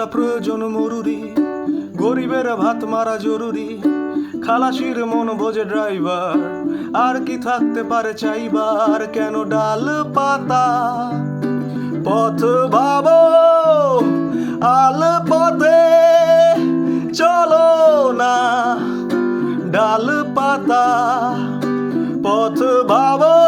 প্রয়োজন মরুরি। গরিবের ভাত মারা জরুরি। খালাসির মন বোঝে ড্রাইভার। আর কি থাকতে পারে চাইবার? কেন ডাল পাতা? পথ ভাবো, আল পথে চলো না। ডাল পাতা, পথ ভাবো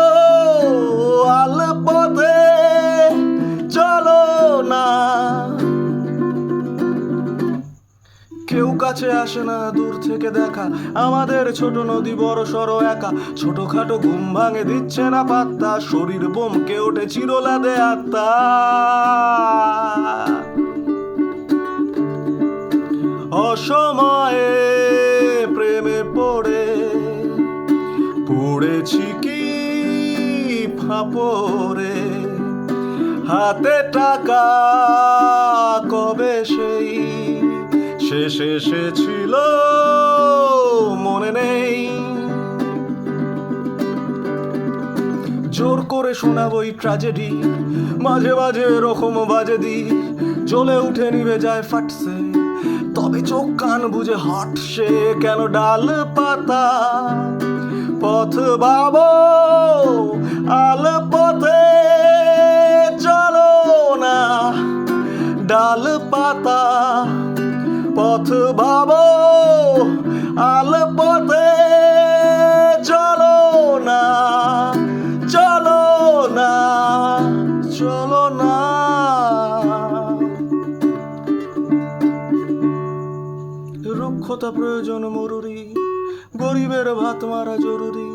কেউ কাছে আসে না, দূর থেকে দেখা। আমাদের ছোট নদী বড় সড় একা। ছোটখাটো ঘুম ভাঙে, দিচ্ছে না পাত্তা। শরীর বোমকে ওঠে চিরলাদে আত্মা। অসময়ে প্রেমে পড়ে। পড়েছি কি ফাপরে হাতে টাকা কবে সেই শেষ এসেছিল মনে নেই। জোর করে শোনাবই ট্র্যাজেডি মাঝে মাঝে এরকম বাজে দি, জ্বলে উঠে নিভে যায় ফাটছে। তবে চোখ কান বুঝে হটছে কেন ডাল পাতা? পথ বাব আল পথে চলো না, ডাল পাতা। পথ ভাবো আল পথে চলো না চলো না চলো না। রুক্ষতা প্রয়োজন মরুরি গরিবের ভাত মারা জরুরি।